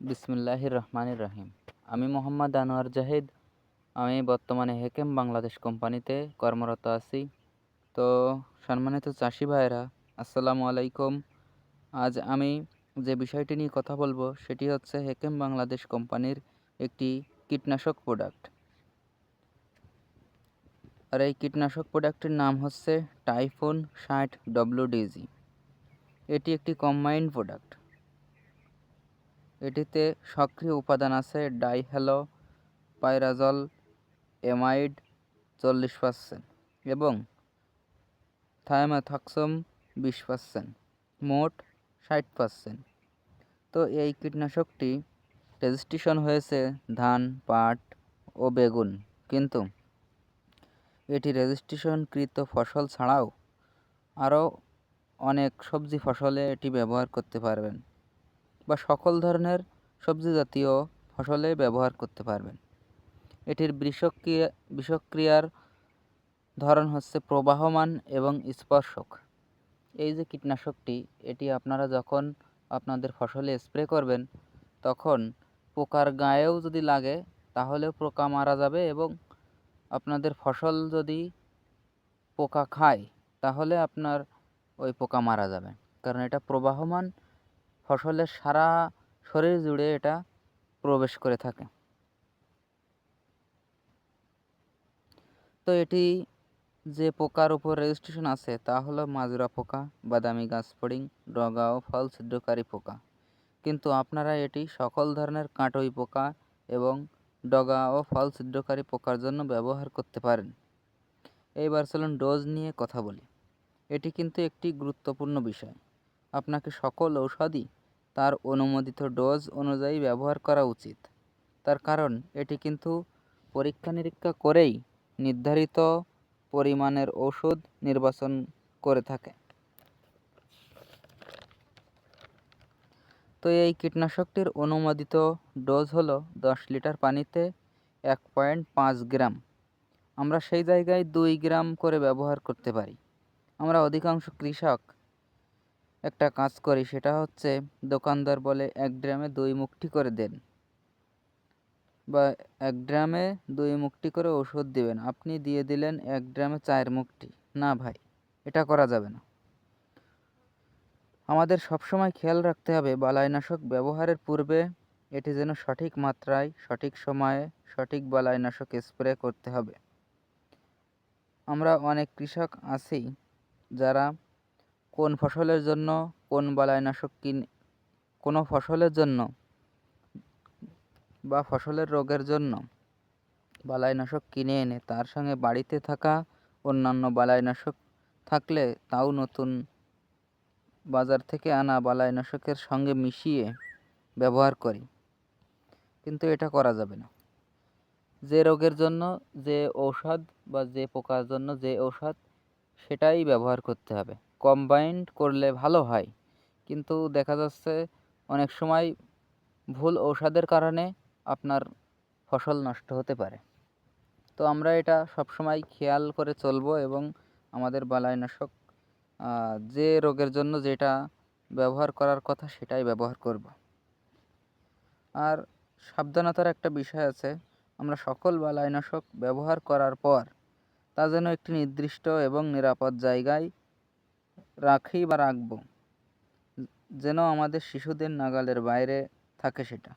বিসমিল্লাহির রহমানির রহিম আমি মোহাম্মদ আনোয়ার জাহিদ। আমি বর্তমানে হেকেম বাংলাদেশ কোম্পানিতে কর্মরত আছি। তো সম্মানিত চাষি ভাইয়েরা, আসসালামু আলাইকুম। আজ আমি যে বিষয়টি নিয়ে কথা বলব, সেটি হচ্ছে হেকেম বাংলাদেশ কোম্পানির একটি কীটনাশক প্রোডাক্ট। আর এই কীটনাশক প্রোডাক্টের নাম হচ্ছে টাইফুন ষাট ডব্লিউডিজি এটি একটি কম্বাইন্ড প্রোডাক্ট। এটিতে সক্রিয় উপাদান আছে ডাইহ্যালো পাইরাজল, এমাইড চল্লিশ পার্সেন্ট এবং থায়ামাথক্সম বিশ পার্সেন্ট, মোট ষাট পার্সেন্ট। তো এই কীটনাশকটি রেজিস্ট্রেশন হয়েছে ধান, পাট ও বেগুন, কিন্তু এটি রেজিস্ট্রেশনকৃত ফসল ছাড়াও আরও অনেক সবজি ফসলে এটি ব্যবহার করতে পারবেন। বা সকল ধরনের সবজি জাতীয় ফসলে ব্যবহার করতে পারবেন। এটির বিষক্রিয়া, বিষক্রিয়ার ধরন হচ্ছে প্রবাহমান এবং স্পর্শক। এই যে কীটনাশকটি, এটি আপনারা যখন আপনাদের ফসলে স্প্রে করবেন, তখন পোকার গায়েও যদি লাগে, তাহলেও পোকা মারা যাবে এবং আপনাদের ফসল যদি পোকা খায়, তাহলে আপনার ওই পোকা মারা যাবে। কারণ এটা প্রবাহমান ফসলের সারা শরীর জুড়ে এটা প্রবেশ করে থাকে। তো এটি যে পোকার উপর রেজিস্ট্রেশন আছে, তা হলো মাজরা পোকা, বাদামি গাছ ফড়িং ডগা ও ফল ছিদ্রকারী পোকা। কিন্তু আপনারা এটি সকল ধরনের কাঁটই পোকা এবং ডগা ও ফল ছিদ্রকারী পোকার জন্য ব্যবহার করতে পারেন। এইবার চলুন ডোজ নিয়ে কথা বলি। এটি কিন্তু একটি গুরুত্বপূর্ণ বিষয়। আপনাকে সকল ঔষধই তার অনুমোদিত ডোজ অনুযায়ী ব্যবহার করা উচিত। তার কারণ, এটি কিন্তু পরীক্ষা নিরীক্ষা করেই নির্ধারিত পরিমাণের ওষুধ নির্বাচন করে থাকে। তো এই কীটনাশকটির অনুমোদিত ডোজ হলো দশ লিটার পানিতে এক পয়েন্ট পাঁচ গ্রাম। আমরা সেই জায়গায় দুই গ্রাম করে ব্যবহার করতে পারি। আমরা অধিকাংশ কৃষক একটা কাজ করি, সেটা হচ্ছে দোকানদার বলে এক ড্রামে দুই মুখটি করে দেন বা এক ড্রামে দুই মুখটি করে ওষুধ দিবেন। আপনি দিয়ে দিলেন এক ড্রামে চার মুখটি। না ভাই, এটা করা যাবে না। আমাদের সবসময় খেয়াল রাখতে হবে, বালাইনাশক ব্যবহারের পূর্বে এটি যেন সঠিক মাত্রায়, সঠিক সময়ে সঠিক বালাইনাশক স্প্রে করতে হবে। আমরা অনেক কৃষক আছি যারা কোন ফসলের জন্য কোন বালাইনাশক কিন, কোনো ফসলের জন্য বা ফসলের রোগের জন্য বালাইনাশক কিনে এনে তার সঙ্গে বাড়িতে থাকা অন্যান্য বালাইনাশক থাকলে তাও নতুন বাজার থেকে আনা বালাইনাশকের সঙ্গে মিশিয়ে ব্যবহার করি। কিন্তু এটা করা যাবে না। যে রোগের জন্য যে ঔষধ বা যে পোকার জন্য যে ঔষধ সেটাই ব্যবহার করতে হবে। কম্বাইন্ড করলে ভালো হয়। কিন্তু দেখা যাচ্ছে অনেক সময় ভুল ঔষধের কারণে আপনার ফসল নষ্ট হতে পারে। তো আমরা এটা সবসময় খেয়াল করে চলবো এবং আমাদের বালাইনাশক যে রোগের জন্য যেটা ব্যবহার করার কথা সেটাই ব্যবহার করব। আর সাবধানতার একটা বিষয় আছে, আমরা সকল বালাইনাশক ব্যবহার করার পর তা যেন একটি নির্দিষ্ট এবং নিরাপদ জায়গায় রাখি বা রাখব। যেন আমাদের শিশুদের নাগালের বাইরে থাকে সেটা।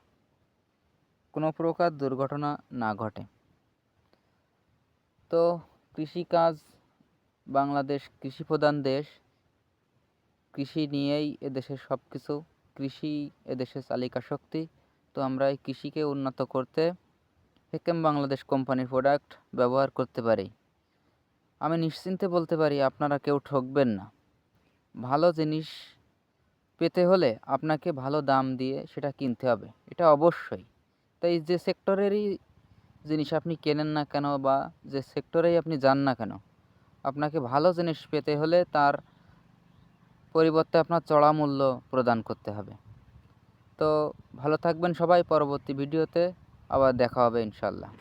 কোনো প্রকার দুর্ঘটনা না ঘটে। তো কৃষিকাজ বাংলাদেশ কৃষিপ্রধান দেশ। কৃষি নিয়েই এদেশের সব কিছু কৃষি এদেশের চালিকা শক্তি। তো আমরা এই কৃষিকে উন্নত করতে হেকেম বাংলাদেশ কোম্পানির প্রোডাক্ট ব্যবহার করতে পারি। আমি নিশ্চিন্তে বলতে পারি আপনারা কেউ ঠকবেন না। ভালো জিনিস পেতে হলে আপনাকে ভালো দাম দিয়ে সেটা কিনতে হবে, এটা অবশ্যই। তাই যে সেক্টরেরই জিনিস আপনি কেনেন না কেন বা যে সেক্টরেই আপনি যান না কেন, আপনাকে ভালো জিনিস পেতে হলে তার পরিবর্তে আপনার চড়া মূল্য প্রদান করতে হবে। তো ভালো থাকবেন সবাই পরবর্তী ভিডিওতে, আবার দেখা হবে ইনশাল্লাহ